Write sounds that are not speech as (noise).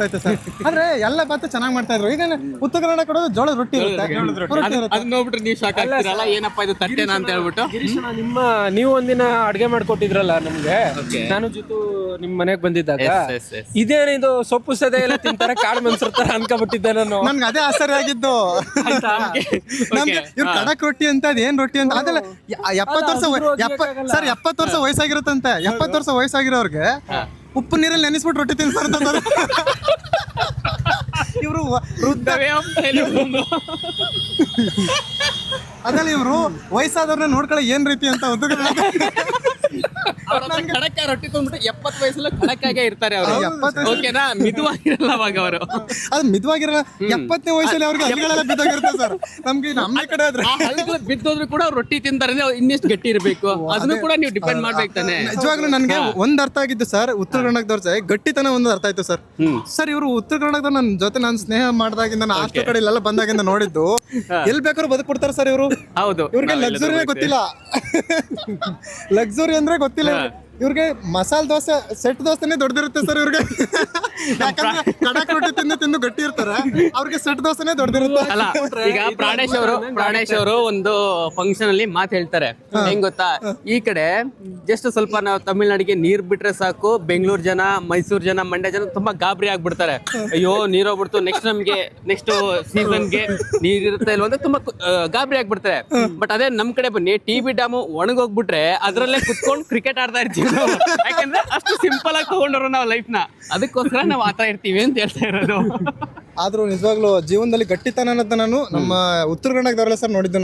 ಆಯ್ತು ಸರ್? ಆದ್ರೆ ಎಲ್ಲ ಭತ್ತ ಚೆನ್ನಾಗಿ ಮಾಡ್ತಾ ಇದ್ರು. ಈಗ ಉತ್ತರ ಕನ್ನಡ ಕೊಡೋದು ಜೋಳದ ರೊಟ್ಟಿ ಇರುತ್ತೆ. ರೊಟ್ಟಿ. ನೀವು ಶಾಕ್ ಆಗ್ತೀರಲ್ಲ? ಏನಪ್ಪ ಇದು ತಟ್ಟೆನ ಅಂತ ಹೇಳ್ಬಿಟ್ಟು? ನಿಮ್ಮ ನೀವು ಒಂದಿನ ಅಡ್ಗೆ ಮಾಡ್ಕೊಟ್ಟಿದ್ರಲ್ಲ ನಮ್ಗೆ. ನಾನು ಜೊತೆ ನಿಮ್ ಮನೆಗ್ ಬಂದಿದ್ದಾಗ Yes, yes, yes. ಇದೇನಿದು ಸೊಪ್ಪು ಸದೆ ಎಲ್ಲ ತಿಂತಾರೆ ಕಾಳು ಮನ್ಸರ್ ತರ ಅನ್ಕೊಬಿಟ್ಟಿದ್ದೆ ನಾನು. ನನ್ಗೆ ಅದೇ ಆಶ್ಚರ್ಯ ಆಗಿದ್ದು. ನಮ್ಗೆ (laughs) ಇವ್ರು ಕಡಕ್ ರೊಟ್ಟಿ ಅಂತ ಅದೇನ್ ಏನ್ ರೊಟ್ಟಿ ಅಂತ ಅದೆಲ್ಲ ಯ- ಎಪ್ಪತ್ತು ವರ್ಷ ಎಪ್ಪ- ಸರ್ ಎಪ್ಪತ್ತು ವರ್ಷ ವಯಸ್ಸಾಗಿರುತ್ತಂತೆ. ಎಪ್ಪತ್ತು ವರ್ಷ ವಯಸ್ಸಾಗಿರೋರ್ಗೆ ಉಪ್ಪು ನೀರಲ್ಲಿ ನೆನೆಸ್ಬಿಟ್ಟು ರೊಟ್ಟಿ ತಿನ್ಸಾರ ಇವರು ವೃದ್ಧ. ಅದ್ರಲ್ಲಿ ಇವರು ವಯಸ್ಸಾದವ್ರನ್ನ ನೋಡ್ಕೊಳ್ಳೋ ಏನ್ ರೀತಿ ಅಂತ ಕನ್ನಡ ಕಡಕ ರೊಟ್ಟಿ ತಂದ್ಬಿಟ್ಟು ಎಪ್ಪತ್ತು ವಯಸ್ಸಲ್ಲಿ ಕಡಕಾಗೆ ಇರ್ತಾರೆ ಅವರು. ಓಕೆನಾ? ಮಿದುವಾಗಿರಲ್ಲ ಅವಾಗ ಅವರು. ಅದು ಮಿದುವಾಗಿರಲ್ಲ ಎಪ್ಪತ್ತನೇ ವಯಸ್ಸಲ್ಲಿ ಅವ್ರಿಗೆ ಹಲ್ಲಿಗಳೆಲ್ಲ ಬಿದ್ದೋಗಿರುತ್ತೆ ಸರ್. ನಮ್ಗೆ ನಮ್ಮ ಕಡೆ ಆದ್ರೆ. ಆ ಹಲ್ಗಳು ಬಿದ್ದೋದ್ರು ಕೂಡ ರೊಟ್ಟಿ ತಿಂತಾರೆ ಇನ್ನಷ್ಟು ಗಟ್ಟಿ ಇರಬೇಕು. ಅದನ್ನು ಕೂಡ ನೀವು ಡಿಪೆಂಡ್ ಮಾಡ್ಬೇಕು ತಾನೆ. ನಿಜವಾಗ್ಲೂ ನನಗೆ ಒಂದ್ ಅರ್ಥ ಆಗಿದ್ದು ಸರ್ ಉತ್ತರ ಜೊತೆ ಗಟ್ಟಿತನ ಒಂದು ಅರ್ಥ ಆಯ್ತು ಸರ್. ಸರ್ ಇವರು ಉತ್ತರ ಕನ್ನಡದ ನನ್ನ ಜೊತೆ ನಾನು ಸ್ನೇಹ ಮಾಡಿದಾಗಿಂದ ನಾನು ಅಷ್ಟು ಕಡೆ ಇಲ್ಲೆಲ್ಲ ಬಂದಾಗಿಂದ ನೋಡಿದ್ದು ಎಲ್ಲಿ ಬೇಕಾದ್ರೂ ಬದುಕ್ಬಿಡ್ತಾರೆ ಸರ್ ಇವರು. ಹೌದು. ಇವ್ರಿಗೆ ಲಕ್ಸುರಿ ಗೊತ್ತಿಲ್ಲ. ಲಕ್ಸುರಿ (laughs) ಅಂದ್ರೆ ಗೊತ್ತಿಲ್ಲ ಇವ್ರಿಗೆ ಮಸಾಲೆ ದೋಸೆ ಸೆಟ್ ದೋಸೆನೇ ದೊಡ್ಡದಿರುತ್ತೆ ಸರ್ ಇವ್ರಿಗೆ. ಯಾಕಂದ್ರೆ ಕಡಕ್ ರೊಟ್ಟಿ ತಿಂದು ತಿಂದು ಗಟ್ಟಿ ಇರ್ತಾರೆ. ಅವ್ರಿಗೆ ಸೆಟ್ ದೋಸೆನೇ ದೊಡ್ಡದಿರುತ್ತೆ ಅಲ್ಲ ಈಗ ಪ್ರಾಣೇಶ್ ಅವರು ಪ್ರಾಣೇಶ್ ಅವರು ಒಂದು ಫಂಕ್ಷನ್ ಅಲ್ಲಿ ಮಾತು ಹೇಳ್ತಾರೆ. ಹೆಂಗ್ ಗೊತ್ತಾ? ಈ ಕಡೆ ಜಸ್ಟ್ ಸ್ವಲ್ಪ ನಾವು ತಮಿಳ್ನಾಡಿಗೆ ನೀರ್ ಬಿಟ್ರೆ ಸಾಕು ಬೆಂಗಳೂರು ಜನ ಮೈಸೂರು ಜನ ಮಂಡ್ಯ ಜನ ತುಂಬಾ ಗಾಬರಿ ಆಗ್ಬಿಡ್ತಾರೆ. ಅಯ್ಯೋ ನೀರ್ ಹೋಗ್ಬಿಡ್ತು ನೆಕ್ಸ್ಟ್ ನಮ್ಗೆ ನೆಕ್ಸ್ಟ್ ಸೀಸನ್ಗೆ ನೀರ್ ಇರುತ್ತೆ ಇಲ್ವ ಅಂದ್ರೆ ತುಂಬಾ ಗಾಬರಿ ಆಗ್ಬಿಡ್ತಾರೆ. ಬಟ್ ಅದೇ ನಮ್ ಕಡೆ ಬನ್ನಿ ಟಿ ಬಿ ಡ್ಯಾಮು ಒಣಗೋಗ್ಬಿಟ್ರೆ ಅದ್ರಲ್ಲೇ ಕುತ್ಕೊಂಡು ಕ್ರಿಕೆಟ್ ಆಡ್ತಾ ಇರ್ತೀವಿ. (laughs) ಯಾಕಂದ್ರೆ ಅಷ್ಟು ಸಿಂಪಲ್ ಆಗಿ ತಗೊಂಡ್ರು ನಾವು ಲೈಫ್ನ. ಅದಕ್ಕೋಸ್ಕರ ನಾವು ಆತರ ಇರ್ತೀವಿ ಅಂತ ಹೇಳ್ತಾ ಇರೋದು. ಆದ್ರೂ ನಿಜವಾಗ್ಲೂ ಜೀವನದಲ್ಲಿ ಗಟ್ಟಿತನ ಅನ್ನೋದನ್ನ ನಾನು ನಮ್ಮ ಉತ್ತರ ಕನ್ನಡದವರೆಲ್ಲ ಸರ್ ನೋಡಿದ್ದು.